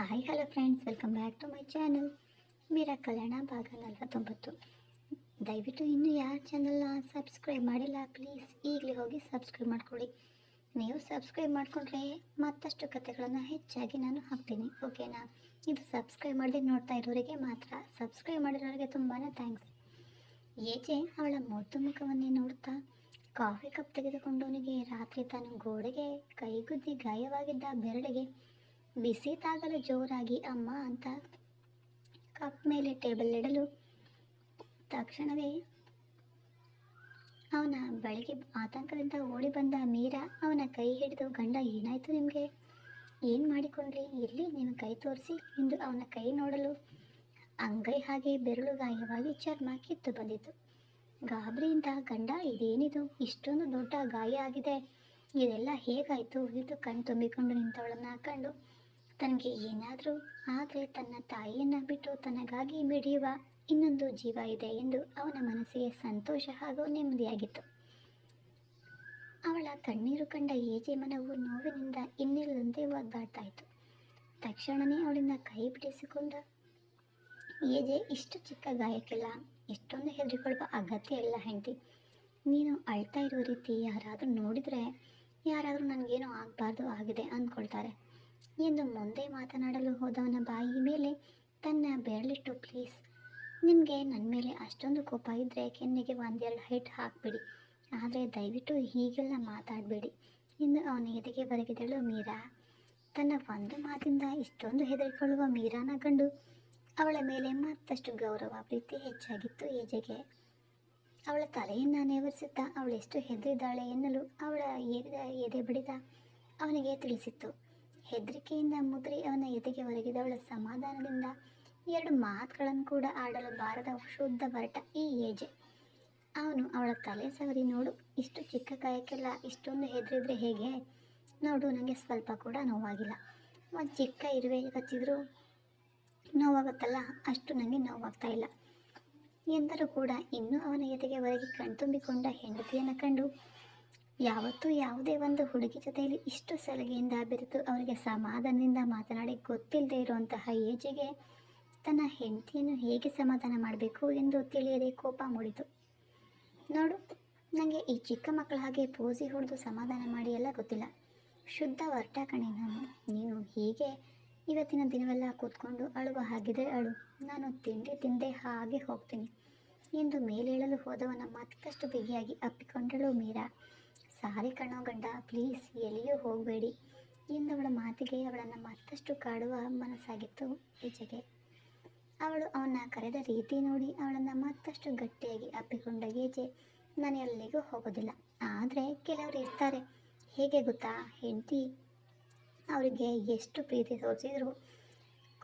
Hi hello friends welcome back to my channel Meera Kalyana ಭಾಗ ನಲವತ್ತೊಂಬತ್ತು ದಯವಿಟ್ಟು ಇನ್ನೂ ಯಾರ ಚಾನಲ್ನ ಸಬ್ಸ್ಕ್ರೈಬ್ ಮಾಡಿಲ್ಲ ಪ್ಲೀಸ್ ಈಗಲೇ ಹೋಗಿ ಸಬ್ಸ್ಕ್ರೈಬ್ ಮಾಡ್ಕೊಳ್ಳಿ. ನೀವು ಸಬ್ಸ್ಕ್ರೈಬ್ ಮಾಡಿಕೊಂಡ್ರೆ ಮತ್ತಷ್ಟು ಕಥೆಗಳನ್ನು ಹೆಚ್ಚಾಗಿ ನಾನು ಹಾಕ್ತೀನಿ ಓಕೆನಾ ಇದು ಸಬ್ಸ್ಕ್ರೈಬ್ ಮಾಡದೆ ನೋಡ್ತಾ ಇರೋರಿಗೆ ಮಾತ್ರ ಸಬ್ಸ್ಕ್ರೈಬ್ ಮಾಡಿರೋರಿಗೆ ತುಂಬಾ ಥ್ಯಾಂಕ್ಸ್ ಏಜೆ ಅವಳ ಮುದ್ದು ಮುಖವನ್ನೇ ನೋಡ್ತಾ ಕಾಫಿ ಕಪ್ ತೆಗೆದುಕೊಂಡವನಿಗೆ ರಾತ್ರಿ ತಾನು ಗೋಡೆಗೆ ಕೈಗುದ್ದಿ ಗಾಯವಾಗಿದ್ದ ಬೆರಳಿಗೆ ಬಿಸಿ ತಾಗಲು ಜೋರಾಗಿ ಅಮ್ಮ ಅಂತ ಕಪ್ ಮೇಲೆ ಟೇಬಲ್ ಇಡಲು ತಕ್ಷಣವೇ ಅವನ ಬಳಿಗೆ ಆತಂಕದಿಂದ ಓಡಿ ಬಂದ ಮೀರಾ ಅವನ ಕೈ ಹಿಡಿದು ಗಂಡ, ಏನಾಯ್ತು ನಿಮಗೆ? ಏನು ಮಾಡಿಕೊಂಡ್ರಿ? ಎಲ್ಲಿ ನಿನ್ನ ಕೈ ತೋರಿಸಿ ಎಂದು ಅವನ ಕೈ ನೋಡಲು ಅಂಗೈ ಹಾಗೆ ಬೆರಳು ಗಾಯವಾಗಿ ಚರ್ಮ ಕಿತ್ತು ಬಂದಿತು ಗಾಬರಿಯಿಂದ, ಗಂಡ, ಇದೇನಿದು? ಇಷ್ಟೊಂದು ದೊಡ್ಡ ಗಾಯ ಆಗಿದೆ. ಇದೆಲ್ಲ ಹೇಗಾಯಿತು? ಇದು ಕಣ್ ತುಂಬಿಕೊಂಡು ನಿಂತವಳನ್ನ ಕಂಡು ತನಗೆ ಏನಾದರೂ ಆದರೆ ತನ್ನ ತಾಯಿಯನ್ನು ಬಿಟ್ಟು ತನಗಾಗಿ ಮಿಡಿಯುವ ಇನ್ನೊಂದು ಜೀವ ಇದೆ ಎಂದು ಅವನ ಮನಸ್ಸಿಗೆ ಸಂತೋಷ ಹಾಗೂ ನೆಮ್ಮದಿಯಾಗಿತ್ತು. ಅವಳ ಕಣ್ಣೀರು ಕಂಡ ಏಜೆ ಮನವು ನೋವಿನಿಂದ ಇನ್ನಿಲ್ಲದಂತೆ ಒದ್ದಾಡ್ತಾ ಇತ್ತು. ತಕ್ಷಣವೇ ಅವಳಿಂದ ಕೈ ಬಿಡಿಸಿಕೊಂಡ, ಏಜೆ, ಇಷ್ಟು ಚಿಕ್ಕ ಗಾಯಕ್ಕಿಲ್ಲ. ಇಷ್ಟೊಂದು ಹೆದರಿಕೊಳ್ಳುವ ಅಗತ್ಯ ಇಲ್ಲ ಹೆಂಡತಿ. ನೀನು ಅಳ್ತಾ ಇರೋ ರೀತಿ ಯಾರಾದರೂ ನೋಡಿದರೆ ಯಾರಾದರೂ ನನಗೇನೋ ಆಗಬಾರ್ದು ಆಗಿದೆ, ಅಂದ್ಕೊಳ್ತಾರೆ. ಎಂದು ಮುಂದೆ ಮಾತನಾಡಲು ಹೋದವನ ಬಾಯಿ ಮೇಲೆ ತನ್ನ ಬೆರಳಿಟ್ಟು, ಪ್ಲೀಸ್ ನಿಮಗೆ ನನ್ನ ಮೇಲೆ ಅಷ್ಟೊಂದು ಕೋಪ ಇದ್ದರೆ ಕೆನ್ನೆಗೆ ಒಂದೆರಡು ಹೈಟ್ ಹಾಕಿಬಿಡಿ. ಆದರೆ ದಯವಿಟ್ಟು ಹೀಗೆಲ್ಲ ಮಾತಾಡಬೇಡಿ ಎಂದು ಅವನ ಎದೆಗೆ ಬರಗಿದಳು ಮೀರಾ. ತನ್ನ ಒಂದು ಮಾತಿಂದ ಇಷ್ಟೊಂದು ಹೆದರಿಕೊಳ್ಳುವ ಮೀರಾನ ಕಂಡು ಅವಳ ಮೇಲೆ ಮತ್ತಷ್ಟು ಗೌರವ, ಪ್ರೀತಿ ಹೆಚ್ಚಾಗಿತ್ತು ಏಜೆಗೆ. ಅವಳ ತಲೆಯನ್ನು ನೇವರಿಸುತ್ತಾ ಅವಳೆಷ್ಟು ಹೆದರಿದ್ದಾಳೆ ಎನ್ನಲು ಅವಳ ಎದೆ ಬಡಿದ ಅವನಿಗೆ ತಿಳಿಸಿತ್ತು. ಹೆದರಿಕೆಯಿಂದ ಮುದ್ರಿ ಅವನ ಎದೆಗೆ ಒರಗಿದವಳ ಸಮಾಧಾನದಿಂದ ಎರಡು ಮಾತುಗಳನ್ನು ಕೂಡ ಆಡಲು ಬಾರದ ಶುದ್ಧ ಬರಟ ಈ ಏಜೆ ಅವನು ಅವಳ ತಲೆ ಸವರಿ ನೋಡು, ಇಷ್ಟು ಚಿಕ್ಕ ಕಾಯಕ್ಕೆಲ್ಲ ಇಷ್ಟೊಂದು ಹೆದರಿದ್ರೆ ಹೇಗೆ? ನೋಡು ನನಗೆ ಸ್ವಲ್ಪ ಕೂಡ ನೋವಾಗಿಲ್ಲ. ಒಂದು ಚಿಕ್ಕ ಇರುವೆ ಕಚ್ಚಿದ್ರು ನೋವಾಗುತ್ತಲ್ಲ, ಅಷ್ಟು ನನಗೆ ನೋವಾಗ್ತಾ ಇಲ್ಲ. ಎಂದರೂ ಕೂಡ ಇನ್ನೂ ಅವನ ಎದೆಗೆ ಹೊರಗೆ ಕಣ್ತುಂಬಿಕೊಂಡ ಹೆಂಡತಿಯನ್ನು ಕಂಡು ಯಾವತ್ತೂ ಯಾವುದೇ ಒಂದು ಹುಡುಗಿ ಜೊತೆಯಲ್ಲಿ ಇಷ್ಟು ಸಲಿಗೆಯಿಂದ ಬೆರೆತು ಅವರಿಗೆ ಸಮಾಧಾನದಿಂದ ಮಾತನಾಡಿ ಗೊತ್ತಿಲ್ಲದೆ ಇರುವಂತಹ ಏಜಿಗೆ ತನ್ನ ಹೆಂಡತಿಯನ್ನು ಹೇಗೆ ಸಮಾಧಾನ ಮಾಡಬೇಕು ಎಂದು ತಿಳಿಯದೆ ಕೋಪ ಮೂಡಿತು. ನೋಡು ನನಗೆ ಈ ಚಿಕ್ಕ ಮಕ್ಕಳ ಹಾಗೆ ಪೋಸಿ ಹೊಡೆದು ಸಮಾಧಾನ ಮಾಡಿ ಎಲ್ಲ ಗೊತ್ತಿಲ್ಲ. ಶುದ್ಧ ವರ್ಟ ಕಣೆ ನಾನು. ನೀನು ಹೀಗೆ ಇವತ್ತಿನ ದಿನವೆಲ್ಲ ಕೂತ್ಕೊಂಡು ಅಳುವ ಹಾಗಿದ್ರೆ ಅಳು. ನಾನು ತಿಂಡಿ ತಿಂದೆ ಹಾಗೆ ಹೋಗ್ತೀನಿ. ಎಂದು ಮೇಲೇಳಲು ಹೋದವನ ಮತ್ತಷ್ಟು ಬಿಗಿಯಾಗಿ ಅಪ್ಪಿಕೊಂಡಳು ಮೀರಾ. ಸಾರಿ ಕಣೋ ಗಂಡ ಪ್ಲೀಸ್ ಎಲ್ಲಿಯೂ ಹೋಗಬೇಡಿ. ಎಂದವಳ ಮಾತಿಗೆ ಅವಳನ್ನು ಮತ್ತಷ್ಟು ಕಾಡುವ ಮನಸ್ಸಾಗಿತ್ತು ಈಚೆಗೆ. ಅವಳು ಅವನ ಕರೆದ ರೀತಿ ನೋಡಿ ಅವಳನ್ನು ಮತ್ತಷ್ಟು ಗಟ್ಟಿಯಾಗಿ ಅಪ್ಪಿಕೊಂಡ ಈಚೆ ನಾನು ಎಲ್ಲಿಗೂ ಹೋಗೋದಿಲ್ಲ. ಆದರೆ ಕೆಲವರು ಇರ್ತಾರೆ. ಹೇಗೆ ಗೊತ್ತಾ? ಹೆಂಡತಿ ಅವರಿಗೆ ಎಷ್ಟು ಪ್ರೀತಿ ತೋರಿಸಿದ್ರು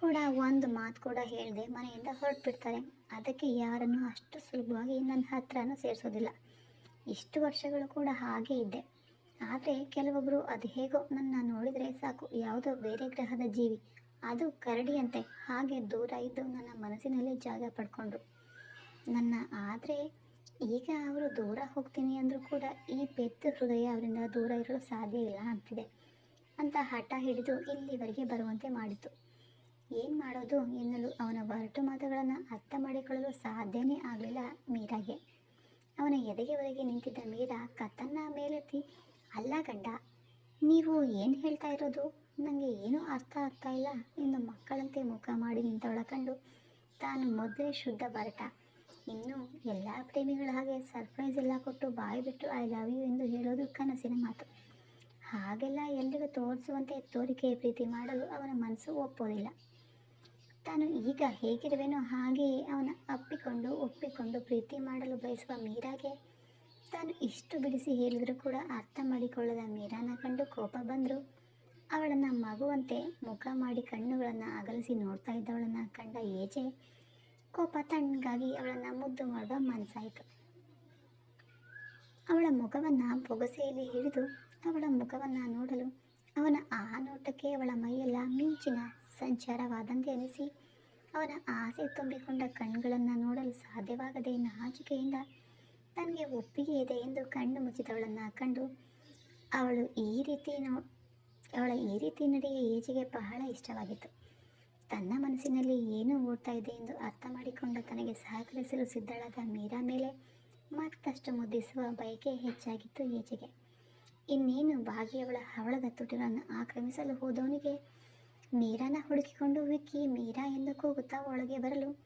ಕೂಡ ಒಂದು ಮಾತು ಕೂಡ ಹೇಳದೆ ಮನೆಯಿಂದ ಹೊರಟುಬಿಡ್ತಾರೆ. ಅದಕ್ಕೆ ಯಾರನ್ನು ಅಷ್ಟು ಸುಲಭವಾಗಿ ನನ್ನ ಹತ್ರನೂ ಸೇರಿಸೋದಿಲ್ಲ. ಇಷ್ಟು ವರ್ಷಗಳು ಕೂಡ ಹಾಗೆ ಇದ್ದೆ ಆದರೆ ಕೆಲವೊಬ್ಬರು ಅದು ಹೇಗೋ ನನ್ನ ನೋಡಿದರೆ ಸಾಕು. ಯಾವುದೋ ಬೇರೆ ಗ್ರಹದ ಜೀವಿ. ಅದು ಕರಡಿಯಂತೆ. ಹಾಗೆ ದೂರ ಇದ್ದು ನನ್ನ ಮನಸ್ಸಿನಲ್ಲಿ ಜಾಗ ಪಡ್ಕೊಂಡ್ರು. ನನ್ನ ಆದರೆ ಈಗ ಅವರು ದೂರ ಹೋಗ್ತೀನಿ ಅಂದರೂ ಕೂಡ ಈ ಪೆತ್ತ ಹೃದಯ ಅವರಿಂದ ದೂರ ಇರಲು ಸಾಧ್ಯ ಇಲ್ಲ ಅಂತಿದೆ. ಅಂತ ಹಠ ಹಿಡಿದು ಇಲ್ಲಿವರೆಗೆ ಬರುವಂತೆ ಮಾಡಿತು. ಏನು ಮಾಡೋದು ಎನ್ನಲು ಅವನ ಹೊರಟು ಮಾತುಗಳನ್ನು ಅರ್ಥ ಮಾಡಿಕೊಳ್ಳಲು ಸಾಧ್ಯನೇ ಆಗಲಿಲ್ಲ ಮೀರಾಗೆ. ಅವನ ಎದೆಗೆ ಒಳಗೆ ನಿಂತಿದ್ದ ಮೀರಾ ಕತ್ತನ್ನ ಮೇಲೆತ್ತಿ, ಅಲ್ಲ ಗಂಡ, ನೀವು ಏನು ಹೇಳ್ತಾ ಇರೋದು? ನನಗೆ ಏನೂ ಅರ್ಥ ಆಗ್ತಾ ಇಲ್ಲ ಎಂದು ಮಕ್ಕಳಂತೆ ಮುಖ ಮಾಡಿ ನಿಂತವಳ ಕಂಡು, ತಾನು ಮೊದಲೇ ಶುದ್ಧ ಬರಟ ಇನ್ನು ಎಲ್ಲ ಪ್ರೇಮಿಗಳ ಹಾಗೆ ಸರ್ಪ್ರೈಸ್ ಎಲ್ಲ ಕೊಟ್ಟು ಬಾಯಿ ಬಿಟ್ಟು ಐ ಲವ್ ಯು ಎಂದು ಹೇಳೋದು ಕನಸಿನ ಮಾತು. ಹಾಗೆಲ್ಲ ಎಲ್ಲಿಗೂ ತೋರಿಸುವಂತೆ ತೋರಿಕೆ ಪ್ರೀತಿ ಮಾಡಲು ಅವನ ಮನಸ್ಸು ಒಪ್ಪೋದಿಲ್ಲ. ತಾನು ಈಗ ಹೇಗಿರುವೆನೋ ಹಾಗೆಯೇ ಅವನ ಅಪ್ಪಿಕೊಂಡು ಒಪ್ಪಿಕೊಂಡು ಪ್ರೀತಿ ಮಾಡಲು ಬಯಸುವ ಮೀರಾಗೆ ತಾನು ಇಷ್ಟು ಬಿಡಿಸಿ ಹೇಳಿದರೂ ಕೂಡ ಅರ್ಥ ಮಾಡಿಕೊಳ್ಳದ ಮೀರಾನ ಕಂಡು ಕೋಪ ಬಂದರು. ಅವಳನ್ನು ಮಗುವಂತೆ ಮುಖ ಮಾಡಿ ಕಣ್ಣುಗಳನ್ನು ಅಗಲಿಸಿ ನೋಡ್ತಾ ಇದ್ದವಳನ್ನು ಕಂಡ ಏಜೆ ಕೋಪ ತಣ್ಣಗಾಗಿ ಅವಳನ್ನು ಮುದ್ದು ಮಾಡುವ ಮನಸ್ಸಾಯಿತು. ಅವಳ ಮುಖವನ್ನು ಬೊಗಸೆಯಲ್ಲಿ ಹಿಡಿದು ಅವಳ ಮುಖವನ್ನು ನೋಡಲು ಅವನ ಆ ನೋಟಕ್ಕೆ ಅವಳ ಮೈಯೆಲ್ಲ ಮಿಂಚಿನ ಸಂಚಾರವಾದಂತೆ ಅನಿಸಿ. ಅವನ ಆಸೆ ತುಂಬಿಕೊಂಡ ಕಣ್ಗಳನ್ನು ನೋಡಲು ಸಾಧ್ಯವಾಗದೆ ನಾಚಿಕೆಯಿಂದ ತನಗೆ ಒಪ್ಪಿಗೆ ಇದೆ ಎಂದು ಕಣ್ಣು ಮುಚ್ಚಿದವಳನ್ನು ಕಂಡು, ಅವಳು ಈ ರೀತಿ ನೋ, ಅವಳ ಈ ರೀತಿ ನಡೆಯ ಏಜಿಗೆ ಬಹಳ ಇಷ್ಟವಾಗಿತ್ತು. ತನ್ನ ಮನಸ್ಸಿನಲ್ಲಿ ಏನು ಓಡ್ತಾ ಇದೆ ಎಂದು ಅರ್ಥ ಮಾಡಿಕೊಂಡು ತನಗೆ ಸಹಕರಿಸಲು ಸಿದ್ಧಳಾದ ಮೀರಾ ಮೇಲೆ ಮತ್ತಷ್ಟು ಮುದ್ದಿಸುವ ಬಯಕೆ ಹೆಚ್ಚಾಗಿತ್ತು ಈಚೆಗೆ ಇನ್ನೇನು, ಭಾಗಿಯವಳ ಹವಳದ ತುಟಿಗಳನ್ನು ಆಕ್ರಮಿಸಲು ಹೋದವನಿಗೆ ಮೀರಾನ ಹುಡುಕಿಕೊಂಡು ವಿಕ್ಕಿ ಮೀರಾ ಎಂದು ಕೂಗುತ್ತಾ ಒಳಗೆ ಬರಲು.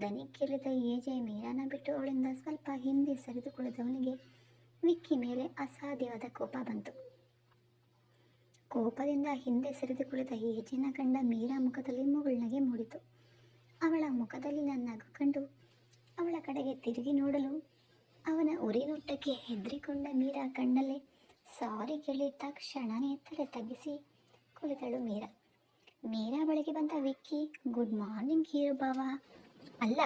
ದನಿ ಕೇಳಿದ ಏಜೆ ಮೀರಾನ ಬಿಟ್ಟು ಅವಳಿಂದ ಸ್ವಲ್ಪ ಹಿಂದೆ ಸರಿದು ವಿಕ್ಕಿ ಮೇಲೆ ಅಸಾಧ್ಯವಾದ ಕೋಪ ಬಂತು. ಕೋಪದಿಂದ ಹಿಂದೆ ಸರಿದು ಏಜಿನ ಕಂಡ ಮೀರಾ ಮುಖದಲ್ಲಿ ಮುಗುಳ್ನಗೆ ಮೂಡಿತು. ಅವಳ ಮುಖದಲ್ಲಿ ನಗು ಕಂಡು ಅವಳ ಕಡೆಗೆ ತಿರುಗಿ ನೋಡಲು ಅವನ ಉರಿನೋಟಕ್ಕೆ ಹೆದರಿಕೊಂಡ ಮೀರಾ ಕಣ್ಣಲ್ಲೇ ಸಾರಿ ಕೇಳಿ ತಕ್ಷಣನೇ ತಲೆ ತಗ್ಗಿಸಿ ಕುಳಿತಳು ಮೀರಾ. ಮೀರಾ ಬಳಿಗೆ ಬಂದ ವಿಕ್ಕಿ ಗುಡ್ ಮಾರ್ನಿಂಗ್ ಹೀರೋ ಬಾವ ಅಲ್ಲ,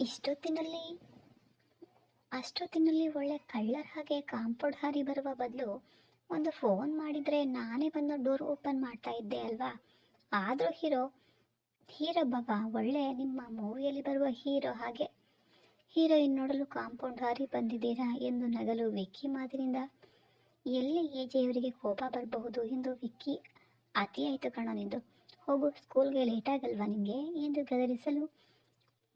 ಇಷ್ಟೊತ್ತಿನಲ್ಲಿ, ಅಷ್ಟೊತ್ತಿನಲ್ಲಿ ಒಳ್ಳೆ ಕಳ್ಳರ್ ಹಾಗೆ ಕಾಂಪೌಂಡ್ ಹಾರಿ ಬರುವ ಬದಲು ಒಂದು ಫೋನ್ ಮಾಡಿದರೆ ನಾನೇ ಬಂದು ಡೋರ್ ಓಪನ್ ಮಾಡ್ತಾ ಇದ್ದೆ ಅಲ್ವಾ? ಆದರೂ ಹೀರೋ ಹೀರೋ ಬಾಬಾ ಒಳ್ಳೆ ನಿಮ್ಮ ಮೂವಿಯಲ್ಲಿ ಬರುವ ಹೀರೋ ಹಾಗೆ ಹೀರೋಯಿನ್ ನೋಡಲು ಕಾಂಪೌಂಡ್ ಹಾರಿ ಬಂದಿದ್ದೀರಾ? ಎಂದು ನಗಲು ವಿಕ್ಕಿ ಮಾತಿನಿಂದ, ಎಲ್ಲಿ ಏಜೆಯವರಿಗೆ ಕೋಪ ಬರಬಹುದು? ಎಂದು ವಿಕ್ಕಿ ಅತಿ ಆಯಿತು ಕಣೋ ನಿಂದು. ಹೋಗು ಸ್ಕೂಲ್ಗೆ ಲೇಟ್ ಆಗಲ್ವಾ ನಿಮಗೆ ಎಂದು ಗದರಿಸಲು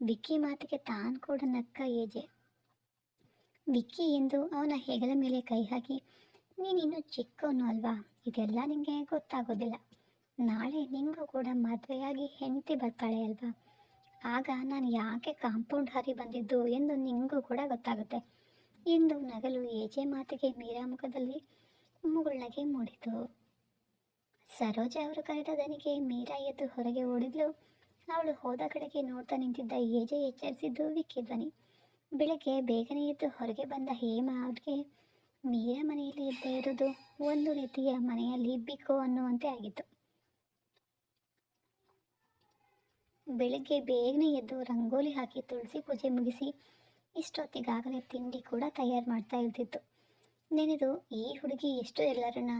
ವಿಕ್ಕಿ ಮಾತಿಗೆ ತಾನು ಕೂಡ ನಕ್ಕ ಏಜೆ. ವಿಕ್ಕಿ ಎಂದು ಅವನ ಹೆಗಲ ಮೇಲೆ ಕೈ ಹಾಕಿ, ನೀನಿನ್ನು ಚಿಕ್ಕವನು ಅಲ್ವಾ? ಇದೆಲ್ಲ ನಿಮಗೆ ಗೊತ್ತಾಗೋದಿಲ್ಲ. ನಾಳೆ ನಿಂಗೂ ಕೂಡ ಮದುವೆಯಾಗಿ ಹೆಂಡತಿ ಬರ್ತಾಳೆ ಅಲ್ವಾ? ಆಗ ನಾನು ಯಾಕೆ ಕಾಂಪೌಂಡ್ ಹಾರಿ ಬಂದಿದ್ದು ಎಂದು ನಿಂಗೂ ಕೂಡ ಗೊತ್ತಾಗುತ್ತೆ. ಎಂದು ನಗಲು ಏಜೆ ಮಾತಿಗೆ ಮೀರಾ ಮುಖದಲ್ಲಿ ಮುಗುಳ್ನಗೆ ಮೂಡಿತು. ಸರೋಜ ಅವರು ಕರೆದ ದನಿಗೆ ಮೀರಾ ಎದ್ದು ಹೊರಗೆ ಓಡಿದ್ಲು. ಅವಳು ಹೋದ ಕಡೆಗೆ ನೋಡ್ತಾ ನಿಂತಿದ್ದ ಏಜೆ ಎಚ್ಚರಿಸಿದ್ದು ವಿಕ್ಕಿ ಧ್ವನಿ. ಬೆಳಗ್ಗೆ ಬೇಗನೆ ಎದ್ದು ಹೊರಗೆ ಬಂದ ಹೇಮ ಅವ್ರಿಗೆ, ಮೀರಾ ಮನೆಯಲ್ಲಿ ಇದ್ದೇ ಇರೋದು ಒಂದು ರೀತಿಯ ಮನೆಯಲ್ಲಿ ಬಿಕ್ಕು ಅನ್ನುವಂತೆ ಆಗಿತ್ತು. ಬೆಳಗ್ಗೆ ಬೇಗನೆ ಎದ್ದು ರಂಗೋಲಿ ಹಾಕಿ ತುಳಸಿ ಪೂಜೆ ಮುಗಿಸಿ ಇಷ್ಟೊತ್ತಿಗಾಗಲೇ ತಿಂಡಿ ಕೂಡ ತಯಾರು ಮಾಡ್ತಾ ಇರ್ತಿತ್ತು. ನೆನೆದು, ಈ ಹುಡುಗಿ ಎಷ್ಟು ಎಲ್ಲರನ್ನ,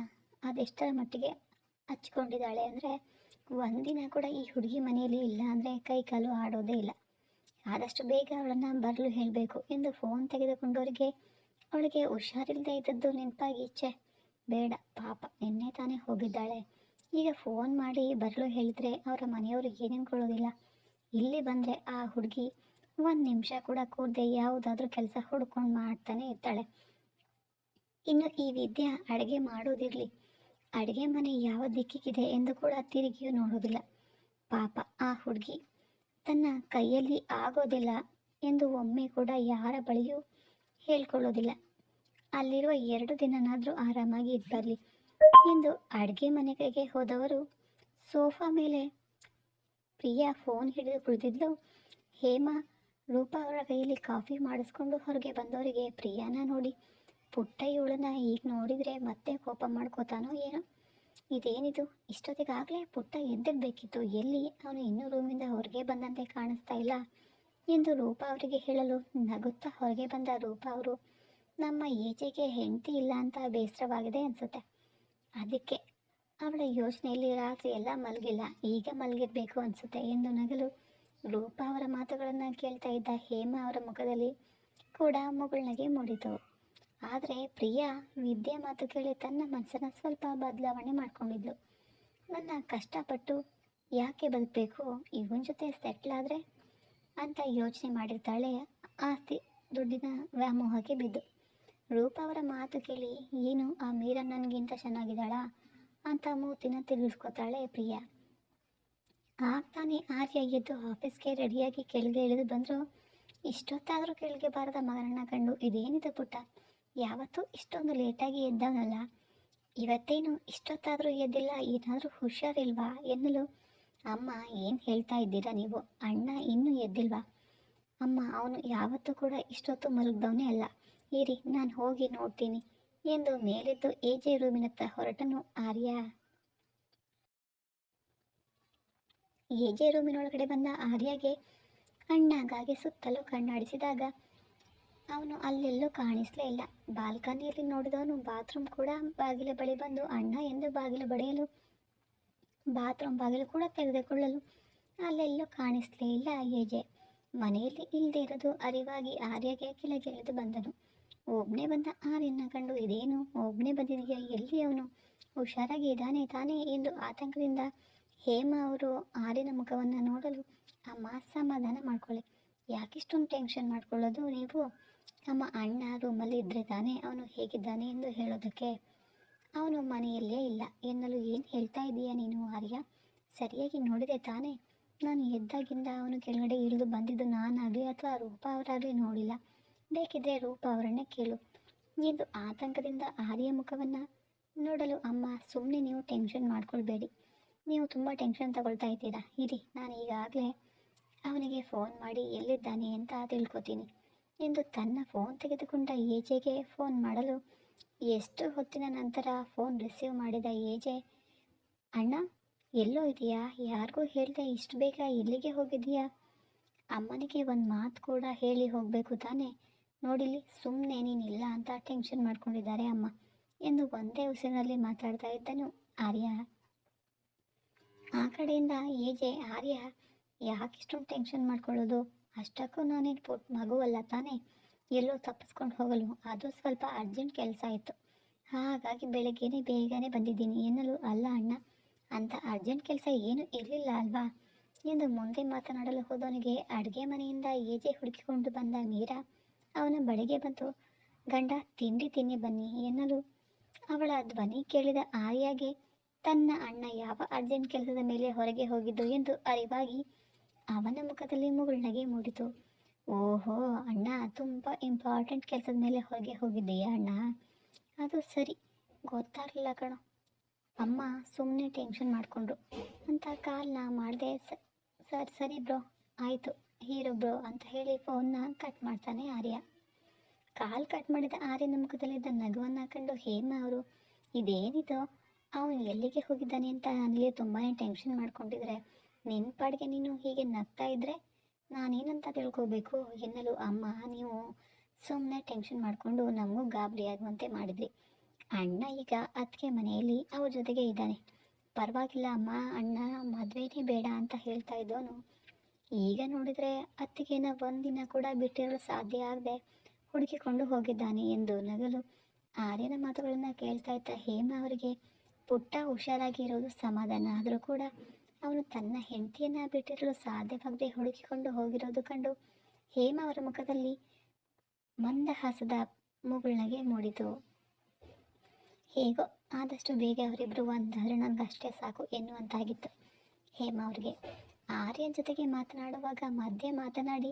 ಅದೆಷ್ಟರ ಮಟ್ಟಿಗೆ ಹಚ್ಕೊಂಡಿದ್ದಾಳೆ ಅಂದರೆ ಒಂದಿನ ಕೂಡ ಈ ಹುಡುಗಿ ಮನೆಯಲ್ಲಿ ಇಲ್ಲ ಅಂದರೆ ಕೈ ಕಾಲು ಆಡೋದೇ ಇಲ್ಲ. ಆದಷ್ಟು ಬೇಗ ಅವಳನ್ನು ಬರಲು ಹೇಳಬೇಕು ಎಂದು ಫೋನ್ ತೆಗೆದುಕೊಂಡವರಿಗೆ ಅವಳಿಗೆ ಹುಷಾರಿಲ್ಲದೆ ಇದ್ದದ್ದು ನೆನಪಾಗಿ ಇಚ್ಛೆ ಬೇಡ, ಪಾಪ, ನಿನ್ನೆ ತಾನೇ ಹೋಗಿದ್ದಾಳೆ. ಈಗ ಫೋನ್ ಮಾಡಿ ಬರಲು ಹೇಳಿದರೆ ಅವರ ಮನೆಯವರು ಏನೇನ್ಕೊಳ್ಳೋದಿಲ್ಲ. ಇಲ್ಲಿ ಬಂದರೆ ಆ ಹುಡುಗಿ ಒಂದು ನಿಮಿಷ ಕೂಡ ಕೂಡದೆ ಯಾವುದಾದ್ರೂ ಕೆಲಸ ಹುಡ್ಕೊಂಡು ಮಾಡ್ತಾನೆ ಇರ್ತಾಳೆ. ಇನ್ನು ಈ ವಿದ್ಯೆ ಅಡುಗೆ ಮಾಡೋದಿರಲಿ. ಅಡುಗೆ ಮನೆ ಯಾವ ದಿಕ್ಕಿಗಿದೆ ಎಂದು ಕೂಡ ತಿರುಗಿಯೂ ನೋಡೋದಿಲ್ಲ ಪಾಪ, ಆ ಹುಡುಗಿ ತನ್ನ ಕೈಯಲ್ಲಿ ಆಗೋದಿಲ್ಲ ಎಂದು ಒಮ್ಮೆ ಕೂಡ ಯಾರ ಬಳಿಯೂ ಹೇಳ್ಕೊಳ್ಳೋದಿಲ್ಲ. ಅಲ್ಲಿರುವ ಎರಡು ದಿನನಾದರೂ ಆರಾಮಾಗಿ ಇದ್ದರಲಿ ಎಂದು ಅಡುಗೆ ಮನೆಗೆ ಹೋದವರು ಸೋಫಾ ಮೇಲೆ ಪ್ರಿಯಾ ಫೋನ್ ಹಿಡಿದು ಕುಳಿತಿದ್ಲು. ಹೇಮಾ, ರೂಪಾ ಅವರ ಕೈಯಲ್ಲಿ ಕಾಫಿ ಮಾಡಿಸ್ಕೊಂಡು ಹೊರಗೆ ಬಂದವರಿಗೆ ಪ್ರಿಯಾನ ನೋಡಿ ಪುಟ್ಟ ಇವಳನ್ನ ಈಗ ನೋಡಿದರೆ ಮತ್ತೆ ಕೋಪ ಮಾಡ್ಕೋತಾನೋ ಏನೋ? ಇದೇನಿದು? ಇಷ್ಟೊತ್ತಿಗಾಗಲೇ ಪುಟ್ಟ ಎದ್ದಿರ್ಬೇಕಿತ್ತು ಎಲ್ಲಿ? ಅವನು ಇನ್ನೂ ರೂಮಿಂದ ಹೊರಗೆ ಬಂದಂತೆ ಕಾಣಿಸ್ತಾ ಇಲ್ಲ. ಎಂದು ರೂಪ ಅವರಿಗೆ ಹೇಳಲು ನಗುತ್ತಾ ಹೊರಗೆ ಬಂದ ರೂಪ ಅವರು, ನಮ್ಮ ಈಚೆಗೆ ಹೆಂಡತಿ ಇಲ್ಲ ಅಂತ ಬೇಸರವಾಗಿದೆ ಅನಿಸುತ್ತೆ. ಅದಕ್ಕೆ ಅವಳ ಯೋಚನೆಯಲ್ಲಿ ರಾತ್ರಿ ಎಲ್ಲ ಮಲಗಿಲ್ಲ. ಈಗ ಮಲಗಿರ್ಬೇಕು ಅನಿಸುತ್ತೆ ಎಂದು ನಗಲು ರೂಪ ಅವರ ಮಾತುಗಳನ್ನು ಕೇಳ್ತಾ ಇದ್ದ ಹೇಮಾ ಅವರ ಮುಖದಲ್ಲಿ ಕೂಡ ಮುಗುಳ್ನಗೆ ಮೂಡಿತು. ಆದರೆ ಪ್ರಿಯಾ ವಿದ್ಯೆ ಮಾತು ಕೇಳಿ ತನ್ನ ಮನಸ್ಸನ್ನು ಸ್ವಲ್ಪ ಬದಲಾವಣೆ ಮಾಡ್ಕೊಂಡಿದ್ಲು. ನನ್ನ ಕಷ್ಟಪಟ್ಟು ಯಾಕೆ ಬದುಕಬೇಕು? ಇವನ ಜೊತೆ ಸೆಟ್ಲ್ ಆದರೆ? ಅಂತ ಯೋಚನೆ ಮಾಡಿರ್ತಾಳೆ ಆಸ್ತಿ ದುಡ್ಡಿನ ವ್ಯಾಮೋಹಕ್ಕೆ ಬಿದ್ದು. ರೂಪ ಅವರ ಮಾತು ಕೇಳಿ, ಏನು, ಆ ಮೀರ ನನಗಿಂತ ಚೆನ್ನಾಗಿದ್ದಾಳಾ? ಅಂತ ಮೂತಿನ ತಿರುಗಿಸ್ಕೊತಾಳೆ ಪ್ರಿಯಾ. ಆಗ್ತಾನೆ ತಾನೇ ಆರ್ಯ ಎದ್ದು ಆಫೀಸ್ಗೆ ರೆಡಿಯಾಗಿ ಕೆಳಗೆ ಇಳಿದು ಬಂದರು. ಇಷ್ಟೊತ್ತಾದರೂ ಕೆಳಗೆ ಬಾರದ ಮಗನನ್ನ ಕಂಡು, ಇದೇನಿದೆ ಪುಟ್ಟ? ಯಾವತ್ತೂ ಇಷ್ಟೊಂದು ಲೇಟಾಗಿ ಎದ್ದವನಲ್ಲ ಇವತ್ತೇನು ಇಷ್ಟೊತ್ತಾದರೂ ಎದ್ದಿಲ್ಲ, ಏನಾದರೂ ಹುಷಾರಿಲ್ವಾ? ಎನ್ನಲು. ಅಮ್ಮ, ಏನು ಹೇಳ್ತಾ ಇದ್ದೀರಾ ನೀವು? ಅಣ್ಣ ಇನ್ನೂ ಎದ್ದಿಲ್ವಾ? ಅಮ್ಮ, ಅವನು ಯಾವತ್ತೂ ಕೂಡ ಇಷ್ಟೊತ್ತು ಮಲಗ್ದವನೇ ಅಲ್ಲ. ಇರಿ, ನಾನು ಹೋಗಿ ನೋಡ್ತೀನಿ. ಎಂದು ಮೇಲೆದ್ದು ಎಜೆ ರೂಮಿನತ್ತ ಹೊರಟನು ಆರ್ಯ. ಎಜೆ ರೂಮಿನೊಳಗಡೆ ಬಂದ ಆರ್ಯಗೆ ಅಣ್ಣಗಾಗಿ ಸುತ್ತಲೂ ಕಣ್ಣಾಡಿಸಿದಾಗ ಅವನು ಅಲ್ಲೆಲ್ಲೂ ಕಾಣಿಸ್ಲೇ ಇಲ್ಲ. ಬಾಲ್ಕನಿಯಲ್ಲಿ ನೋಡಿದವನು ಬಾತ್ರೂಮ್ ಕೂಡ ಬಾಗಿಲ ಬಳಿ ಬಂದು ಅಣ್ಣ ಎಂದು ಬಾಗಿಲು ಬಡಿಯಲು, ಬಾತ್ರೂಮ್ ಬಾಗಿಲು ಕೂಡ ತೆಗೆದುಕೊಳ್ಳಲು ಅಲ್ಲೆಲ್ಲೂ ಕಾಣಿಸ್ಲೇ ಇಲ್ಲ ಏಜೆ ಮನೆಯಲ್ಲಿ ಇಲ್ಲದೆ ಇರೋದು ಅರಿವಾಗಿ ಆರ್ಯಗೆ ಕೆಳಗಿಳಿದು ಬಂದನು. ಒಬ್ಬನೇ ಬಂದ ಆರ್ಯನ ಕಂಡು, ಇದೇನು? ಒಬ್ಬನೇ ಬಂದಿದೆಯಾ? ಎಲ್ಲಿ ಅವನು? ಹುಷಾರಾಗಿ ಇದ್ದಾನೆ ತಾನೇ? ಎಂದು ಆತಂಕದಿಂದ ಹೇಮ ಅವರು ಆರ್ಯನ ಮುಖವನ್ನು ನೋಡಲು ಅಮ್ಮ ಸಮಾಧಾನ ಮಾಡ್ಕೊಳ್ಳಿ ಯಾಕಿಷ್ಟೊಂದು ಟೆನ್ಷನ್ ಮಾಡ್ಕೊಳ್ಳೋದು ನೀವು? ಅಮ್ಮ ಅಣ್ಣ ರೂಮಲ್ಲಿ ಇದ್ದರೆ ತಾನೇ ಅವನು ಹೇಗಿದ್ದಾನೆ ಎಂದು ಹೇಳೋದಕ್ಕೆ ಅವನು ಮನೆಯಲ್ಲೇ ಇಲ್ಲ. ಎನ್ನಲು ಏನು ಹೇಳ್ತಾ ಇದ್ದೀಯಾ ನೀನು ಆರ್ಯ? ಸರಿಯಾಗಿ ನೋಡಿದೆ ತಾನೇ. ನಾನು ಎದ್ದಾಗಿಂದ ಅವನು ಕೆಳಗಡೆ ಇಳಿದು ಬಂದಿದ್ದು ನಾನಾಗಲಿ ಅಥವಾ ರೂಪ ಅವರಾಗಲಿ ನೋಡಿಲ್ಲ. ಬೇಕಿದ್ರೆ ರೂಪ ಅವರನ್ನೇ ಕೇಳು ಎಂದು ಆತಂಕದಿಂದ ಆರ್ಯ ಮುಖವನ್ನು ನೋಡಲು ಅಮ್ಮ ಸುಮ್ಮನೆ ನೀವು ಟೆನ್ಷನ್ ಮಾಡ್ಕೊಳ್ಬೇಡಿ. ನೀವು ತುಂಬ ಟೆನ್ಷನ್ ತಗೊಳ್ತಾ ಇದ್ದೀರಾ. ಇರಿ ನಾನು ಈಗಾಗಲೇ ಅವನಿಗೆ ಫೋನ್ ಮಾಡಿ ಎಲ್ಲಿದ್ದಾನೆ ಅಂತ ತಿಳ್ಕೊತೀನಿ. ಎಂದು ತನ್ನ ಫೋನ್ ತೆಗೆದುಕೊಂಡ ಏಜೆಗೆ ಫೋನ್ ಮಾಡಲು ಎಷ್ಟು ಹೊತ್ತಿನ ನಂತರ ಫೋನ್ ರಿಸೀವ್ ಮಾಡಿದ ಏಜೆ, ಅಣ್ಣ, ಎಲ್ಲೋ ಇದೆಯಾ? ಯಾರಿಗೂ ಹೇಳಿದೆ ಇಷ್ಟು ಬೇಗ ಎಲ್ಲಿಗೆ ಹೋಗಿದೆಯಾ ಅಮ್ಮನಿಗೆ ಒಂದು ಮಾತು ಕೂಡ ಹೇಳಿ ಹೋಗಬೇಕು ತಾನೇ. ನೋಡಿಲಿ ಸುಮ್ಮನೆ ನೀನಿಲ್ಲ ಅಂತ ಟೆನ್ಷನ್ ಮಾಡ್ಕೊಂಡಿದ್ದಾರೆ ಅಮ್ಮ ಎಂದು ಒಂದೇ ಉಸಿರಿನಲ್ಲಿ ಮಾತಾಡ್ತಾ ಇದ್ದನು ಆರ್ಯ. ಆ ಕಡೆಯಿಂದ ಏಜೆ, ಆರ್ಯ, ಯಾಕಿಷ್ಟೊಂದು ಟೆನ್ಷನ್ ಮಾಡ್ಕೊಳ್ಳೋದು? ಅಷ್ಟಕ್ಕೂ ನಾನೇನು ಪುಟ್ ಮಗುವಲ್ಲ ತಾನೇ. ಎಲ್ಲೋ ತಪ್ಪಿಸ್ಕೊಂಡು ಹೋಗಲು. ಅದು ಸ್ವಲ್ಪ ಅರ್ಜೆಂಟ್ ಕೆಲಸ ಇತ್ತು ಹಾಗಾಗಿ ಬೆಳಗ್ಗೆನೇ ಬೇಗನೆ ಬಂದಿದ್ದೀನಿ. ಎನ್ನಲು ಅಲ್ಲ ಅಣ್ಣ. ಅಂತ ಅರ್ಜೆಂಟ್ ಕೆಲಸ ಏನು ಇರಲಿಲ್ಲ ಅಲ್ವಾ? ಎಂದು ಮುಂದೆ ಮಾತನಾಡಲು ಹೋದವನಿಗೆ ಅಡುಗೆ ಮನೆಯಿಂದ ಏಜೆ ಹುಡುಕಿಕೊಂಡು ಬಂದ ಮೀರಾ, ಅವನ ಬಳಿಗೆ ಬಂತು ಗಂಡ ತಿಂಡಿ ತಿನ್ನಿ ಬನ್ನಿ ಎನ್ನಲು ಅವಳ ಧ್ವನಿ ಕೇಳಿದ ಆರ್ಯಾಗೆ, ತನ್ನ ಅಣ್ಣ ಯಾವ ಅರ್ಜೆಂಟ್ ಕೆಲಸದ ಮೇಲೆ ಹೊರಗೆ ಹೋಗಿದ್ದು ಎಂದು ಅರಿವಾಗಿ ಅವನ ಮುಖದಲ್ಲಿ ಮುಗುಳ್ನಗೆ ಮೂಡಿತು. ಓಹೋ, ಅಣ್ಣ, ತುಂಬ ಇಂಪಾರ್ಟೆಂಟ್ ಕೆಲಸದ ಮೇಲೆ ಹೊರಗೆ ಹೋಗಿದ್ದೀಯಾ ಅಣ್ಣ? ಅದು ಸರಿ, ಗೊತ್ತಾಗಲಿಲ್ಲ ಕಣೋ. ಅಮ್ಮ ಸುಮ್ಮನೆ ಟೆನ್ಷನ್ ಮಾಡಿಕೊಂಡ್ರು. ಅಂತ ಕಾಲ್ನ ಮಾಡಿದೆ ಸರ್, ಸರಿ ಬ್ರೋ ಆಯಿತು ಹೀರೋ ಬ್ರೋ ಅಂತ ಹೇಳಿ ಫೋನ್ನ ಕಟ್ ಮಾಡ್ತಾನೆ ಆರ್ಯ. ಕಾಲ್ ಕಟ್ ಮಾಡಿದ ಆರ್ಯನ ಮುಖದಲ್ಲಿದ್ದ ನಗುವನ್ನು ಕಂಡು, ಹೇಮ ಅವರು, ಇದೇನಿದು? ಅವನು ಎಲ್ಲಿಗೆ ಹೋಗಿದ್ದಾನೆ ಅಂತ ನನಗೆ ತುಂಬಾ ಟೆನ್ಷನ್ ಮಾಡ್ಕೊಂಡಿದ್ರೆ. ನಿನ್ನ ಪಾಡಿಗೆ ನೀನು ಹೀಗೆ ನಗ್ತಾ ಇದ್ರೆ ನಾನೇನಂತ ತಿಳ್ಕೋಬೇಕು? ಎನ್ನಲು ಅಮ್ಮ, ನೀವು ಸುಮ್ಮನೆ ಟೆನ್ಷನ್ ಮಾಡಿಕೊಂಡು ನಮಗೂ ಗಾಬರಿ ಆಗುವಂತೆ ಮಾಡಿದ್ರಿ. ಅಣ್ಣ ಈಗ ಅತ್ತಿಗೆ ಮನೆಯಲ್ಲಿ ಅವ್ರ ಜೊತೆಗೆ ಇದ್ದಾನೆ. ಪರವಾಗಿಲ್ಲ ಅಮ್ಮ, ಅಣ್ಣ ಮದುವೆನೇ ಬೇಡ ಅಂತ ಹೇಳ್ತಾ ಇದ್ದವನು. ಈಗ ನೋಡಿದರೆ ಅತ್ತಿಗೆನ ಒಂದಿನ ಕೂಡ ಬಿಟ್ಟಿರಲು ಸಾಧ್ಯ ಆಗದೆ ಹುಡುಕಿಕೊಂಡು ಹೋಗಿದ್ದಾನೆ ಎಂದು ನಗಲು. ಆರ್ಯನ ಮಾತುಗಳನ್ನು ಕೇಳ್ತಾ ಇದ್ದ ಹೇಮ ಅವರಿಗೆ ಪುಟ್ಟ ಹುಷಾರಾಗಿ ಇರೋದು ಸಮಾಧಾನ. ಆದರೂ ಕೂಡ ಅವನು ತನ್ನ ಹೆಂಡತಿಯನ್ನ ಬಿಟ್ಟಿರಲು ಸಾಧ್ಯವಾಗದೆ ಹುಡುಕಿಕೊಂಡು ಹೋಗಿರೋದು ಕಂಡು ಹೇಮ ಅವರ ಮುಖದಲ್ಲಿ ಮಂದಹಾಸದ ಮುಗುಳ್ನಗೆ ಮೂಡಿತು. ಹೇಗೋ ಆದಷ್ಟು ಬೇಗ ಅವರಿಬ್ಬರು ಒಂದಾದ್ರೆ ನನಗಷ್ಟೇ ಸಾಕು ಎನ್ನುವಂತಾಗಿತ್ತು ಹೇಮ ಅವ್ರಿಗೆ. ಆರ್ಯನ ಜೊತೆಗೆ ಮಾತನಾಡುವಾಗ ಮಧ್ಯೆ ಮಾತನಾಡಿ,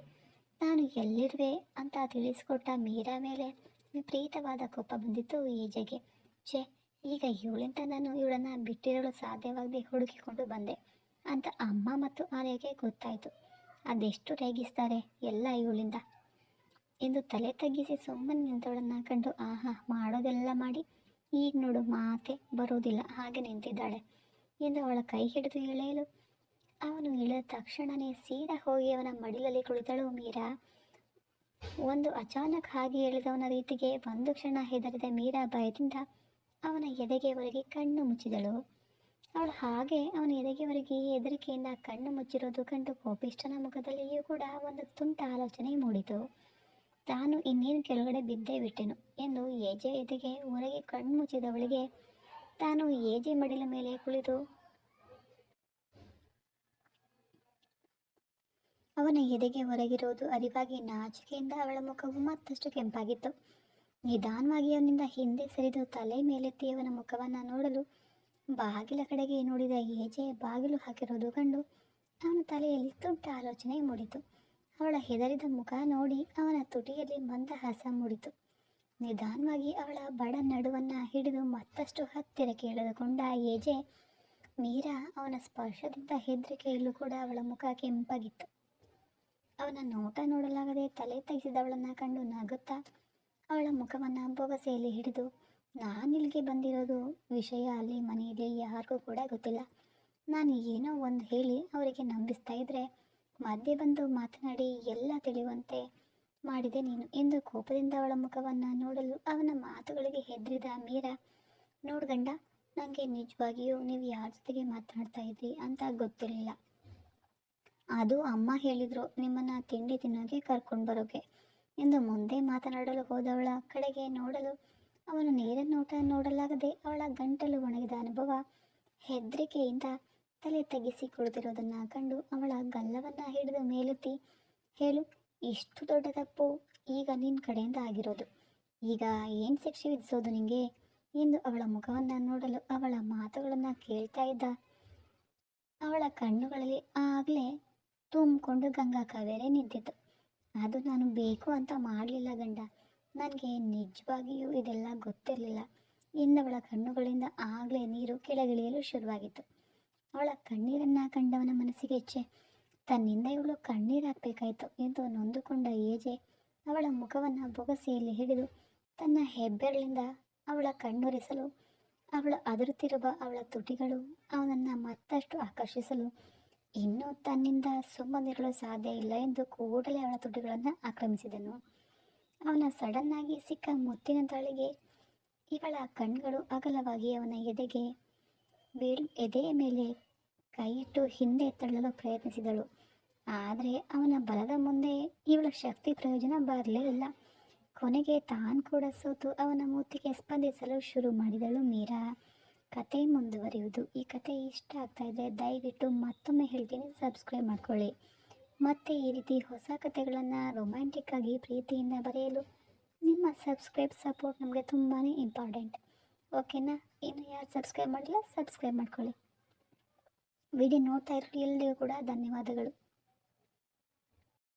ನಾನು ಎಲ್ಲಿರುವೆ ಅಂತ ತಿಳಿಸಿಕೊಟ್ಟ ಮೀರಾ ಮೇಲೆ ವಿಪರೀತವಾದ ಕೋಪ ಬಂದಿತ್ತು ಈಜೆಗೆ ಛೇ, ಈಗ ಇವಳಿಂದ ನಾನು ಇವಳನ್ನು ಬಿಟ್ಟಿರಲು ಸಾಧ್ಯವಾಗದೆ ಹುಡುಕಿಕೊಂಡು ಬಂದೆ. ಅಂತ ಅಮ್ಮ ಮತ್ತು ಆರ್ಯಗೆ ಗೊತ್ತಾಯಿತು. ಅದೆಷ್ಟು ರೇಗಿಸ್ತಾರೆ ಎಲ್ಲ ಇವಳಿಂದ. ಎಂದು ತಲೆ ತಗ್ಗಿಸಿ ಸುಮ್ಮನೆ ನಿಂತವಳನ್ನ ಕಂಡು, ಆಹಾ, ಮಾಡೋದೆಲ್ಲ ಮಾಡಿ. ಈಗ ನೋಡು, ಮಾತೆ ಬರೋದಿಲ್ಲ, ಹಾಗೆ ನಿಂತಿದ್ದಾಳೆ ಎಂದು ಅವಳ ಕೈ ಹಿಡಿದು ಎಳೆಯಲು. ಅವನು ಇಳಿದ ತಕ್ಷಣನೇ ಸೀದಾ ಹೋಗಿ ಅವನ ಮಡಿಲಲ್ಲಿ ಕುಳಿತಳು. ಮೀರಾ ಒಂದು ಅಚಾನಕ್ ಹಾಗೆ ಎಳೆದವನ ರೀತಿಗೆ ಒಂದು ಕ್ಷಣ ಹೆದರಿದ ಮೀರಾ ಭಯದಿಂದ ಅವನ ಎದೆಗೆ ಒಳಗೆ ಕಣ್ಣು ಮುಚ್ಚಿದಳು. ಅವಳು ಹಾಗೆ ಅವನ ಎದೆಗೆ ಒರಗಿ ಹೆದರಿಕೆಯಿಂದ ಕಣ್ಣು ಮುಚ್ಚಿರೋದು ಕಂಡು ಕೋಪಿಷ್ಟನ ಮುಖದಲ್ಲಿಯೂ ಕೂಡ ಒಂದು ತುಂಟ ಆಲೋಚನೆ ಮೂಡಿತು. ತಾನು ಇನ್ನೇನು ಕೆಳಗಡೆ ಬಿದ್ದೇ ಬಿಟ್ಟೆನು ಎಂದು ಏಜೆ ಎದೆಗೆ ಹೊರಗೆ ಕಣ್ಣು ಮುಚ್ಚಿದವಳಿಗೆ ತಾನು ಏಜೆ ಮಡಿಲ ಮೇಲೆ ಕುಳಿತು ಅವನ ಎದೆಗೆ ಹೊರಗಿರುವುದು ಅರಿವಾಗಿ ನಾಚಿಕೆಯಿಂದ ಅವಳ ಮುಖವು ಮತ್ತಷ್ಟು ಕೆಂಪಾಗಿತ್ತು. ನಿಧಾನವಾಗಿ ಅವನಿಂದ ಹಿಂದೆ ಸರಿದು ತಲೆ ಮೇಲೆತ್ತಿ ಅವನ ಮುಖವನ್ನು ನೋಡಲು ಬಾಗಿಲ ಕಡೆಗೆ ನೋಡಿದ ಏಜೆ ಬಾಗಿಲು ಹಾಕಿರೋದು ಕಂಡು ಅವನ ತಲೆಯಲ್ಲಿ ತುಂಟ ಆಲೋಚನೆ ಮೂಡಿತು. ಅವಳ ಹೆದರಿದ ಮುಖ ನೋಡಿ ಅವನ ತುಟಿಯಲ್ಲಿ ಮಂದಹಾಸ ಮೂಡಿತು. ನಿಧಾನವಾಗಿ ಅವಳ ಬಡ ನಡುವನ್ನ ಹಿಡಿದು ಮತ್ತಷ್ಟು ಹತ್ತಿರ ಕೇಳಿದುಕೊಂಡ ಏಜೆ ಮೀರಾ ಅವನ ಸ್ಪರ್ಶದಿಂದ ಹೆದರಿಕೆಯಲ್ಲೂ ಕೂಡ ಅವಳ ಮುಖ ಕೆಂಪಾಗಿತ್ತು. ಅವನ ನೋಟ ನೋಡಲಾಗದೆ ತಲೆ ತಗ್ಗಿಸಿದವಳನ್ನ ಕಂಡು ನಗುತ್ತಾ ಅವಳ ಮುಖವನ್ನು ಬೊಗಸೆಯಲ್ಲಿ ಹಿಡಿದು ನಾನಿಲ್ಲಿಗೆ ಬಂದಿರೋದು ವಿಷಯ ಅಲ್ಲಿ ಮನೆಯಲ್ಲಿ ಯಾರಿಗೂ ಕೂಡ ಗೊತ್ತಿಲ್ಲ. ನಾನು ಏನೋ ಒಂದು ಹೇಳಿ ಅವರಿಗೆ ನಂಬಿಸ್ತಾ ಇದ್ದರೆ ಮಧ್ಯೆ ಬಂದು ಮಾತನಾಡಿ ಎಲ್ಲ ತಿಳಿಯುವಂತೆ ಮಾಡಿದೆ ನೀನು ಎಂದು ಕೋಪದಿಂದ ಅವಳ ಮುಖವನ್ನು ನೋಡಲು ಅವನ ಮಾತುಗಳಿಗೆ ಹೆದರಿದ ಮೀರಾ ನೋಡ್ಗಂಡ ನನಗೆ ನಿಜವಾಗಿಯೂ ನೀವು ಯಾರ ಜೊತೆಗೆ ಮಾತನಾಡ್ತಾ ಇದ್ರಿ ಅಂತ ಗೊತ್ತಿರಲಿಲ್ಲ. ಅದು ಅಮ್ಮ ಹೇಳಿದ್ರು ನಿಮ್ಮನ್ನ ತಿಂಡಿ ತಿನ್ನೋಕೆ ಕರ್ಕೊಂಡು ಬರೋಕೆ ಎಂದು ಮುಂದೆ ಮಾತನಾಡಲು ಹೋದವಳ ಕಡೆಗೆ ನೋಡಲು ಅವನು ನೇರ ನೋಟ ನೋಡಲಾಗದೆ ಅವಳ ಗಂಟಲು ಒಣಗಿದ ಅನುಭವ ಹೆದರಿಕೆಯಿಂದ ತಲೆ ತೆಗೆಸಿ ಕುಳಿತಿರೋದನ್ನ ಕಂಡು ಅವಳ ಗಲ್ಲವನ್ನ ಹಿಡಿದು ಮೇಲುತ್ತಿ, ಹೇಳು, ಇಷ್ಟು ದೊಡ್ಡ ತಪ್ಪು ಈಗ ನಿನ್ನ ಕಡೆಯಿಂದ ಆಗಿರೋದು. ಈಗ ಏನು ಶಿಕ್ಷೆ ವಿಧಿಸೋದು ನಿಂಗೆ? ಎಂದು ಅವಳ ಮುಖವನ್ನು ನೋಡಲು ಅವಳ ಮಾತುಗಳನ್ನು ಕೇಳ್ತಾ ಇದ್ದ. ಅವಳ ಕಣ್ಣುಗಳಲ್ಲಿ ಆಗಲೇ ತುಂಬಿಕೊಂಡು ಗಂಗಾ ಕಾವೇರಿ ನಿಂತಿತ್ತು. ಅದು ನಾನು ಬೇಕು ಅಂತ ಮಾಡಲಿಲ್ಲ ಗಂಡ. ನನಗೆ ನಿಜವಾಗಿಯೂ ಇದೆಲ್ಲ ಗೊತ್ತಿರಲಿಲ್ಲ. ಎಂದವಳ ಕಣ್ಣುಗಳಿಂದ ಆಗಲೇ ನೀರು ಕೆಳಗಿಳಿಯಲು ಶುರುವಾಗಿತ್ತು. ಅವಳ ಕಣ್ಣೀರನ್ನು ಕಂಡವನ ಮನಸ್ಸಿಗೆ ಹೆಚ್ಚೆ ತನ್ನಿಂದ ಇವಳು ಕಣ್ಣೀರಾಗಬೇಕಾಯಿತು ಎಂದು ನೊಂದುಕೊಂಡ ಏಜೆ ಅವಳ ಮುಖವನ್ನು ಬೊಗಸೆಯಲ್ಲಿ ಹಿಡಿದು ತನ್ನ ಹೆಬ್ಬೆರಳಿಂದ ಅವಳ ಕಣ್ಣುರಿಸಲು, ಅವಳು ಅದರುತ್ತಿರುವ ಅವಳ ತುಟಿಗಳು ಅವನನ್ನು ಮತ್ತಷ್ಟು ಆಕರ್ಷಿಸಲು, ಇನ್ನೂ ತನ್ನಿಂದ ಸುಮ್ಮನಿರಲು ಸಾಧ್ಯ ಇಲ್ಲ ಎಂದು ಕೂಡಲೇ ಅವಳ ತುಟಿಗಳನ್ನು ಆಕ್ರಮಿಸಿದನು. ಅವನ ಸಡನ್ನಾಗಿ ಸಿಕ್ಕ ಮುತ್ತಿನ ತಾಳಿಗೆ ಇವಳ ಕಣ್ಗಳು ಅಗಲವಾಗಿ ಅವನ ಎದೆಗೆ ಬೀಳ್, ಎದೆಯ ಮೇಲೆ ಕೈಯಿಟ್ಟು ಹಿಂದೆ ತಳ್ಳಲು ಪ್ರಯತ್ನಿಸಿದಳು. ಆದರೆ ಅವನ ಬಲದ ಮುಂದೆ ಇವಳ ಶಕ್ತಿ ಪ್ರಯೋಜನ ಬರಲೇ ಇಲ್ಲ. ಕೊನೆಗೆ ತಾನು ಕೂಡ ಸೋತು ಅವನ ಮೂತಿಗೆ ಸ್ಪಂದಿಸಲು ಶುರು ಮಾಡಿದಳು ಮೀರಾ. ಕತೆ ಮುಂದುವರಿಯುವುದು. ಈ ಕತೆ ಇಷ್ಟ ಆಗ್ತಾ ಇದ್ದರೆ ದಯವಿಟ್ಟು ಮತ್ತೊಮ್ಮೆ ಹೇಳ್ತೀನಿ. ಸಬ್ಸ್ಕ್ರೈಬ್ ಮಾಡ್ಕೊಳ್ಳಿ. ಮತ್ತು ಈ ರೀತಿ ಹೊಸ ಕಥೆಗಳನ್ನು ರೊಮ್ಯಾಂಟಿಕ್ ಆಗಿ ಪ್ರೀತಿಯಿಂದ ಬರೆಯಲು ನಿಮ್ಮ ಸಬ್ಸ್ಕ್ರೈಬ್ ಸಪೋರ್ಟ್ ನಮಗೆ ತುಂಬಾ ಇಂಪಾರ್ಟೆಂಟ್ ಓಕೆನಾ ಇನ್ನು ಯಾರು ಸಬ್ಸ್ಕ್ರೈಬ್ ಮಾಡಿಲ್ಲ ಸಬ್ಸ್ಕ್ರೈಬ್ ಮಾಡ್ಕೊಳ್ಳಿ. ವಿಡಿಯೋ ನೋಡ್ತಾ ಇರೋ ಎಲ್ಲರಿಗೂ ಕೂಡ ಧನ್ಯವಾದಗಳು.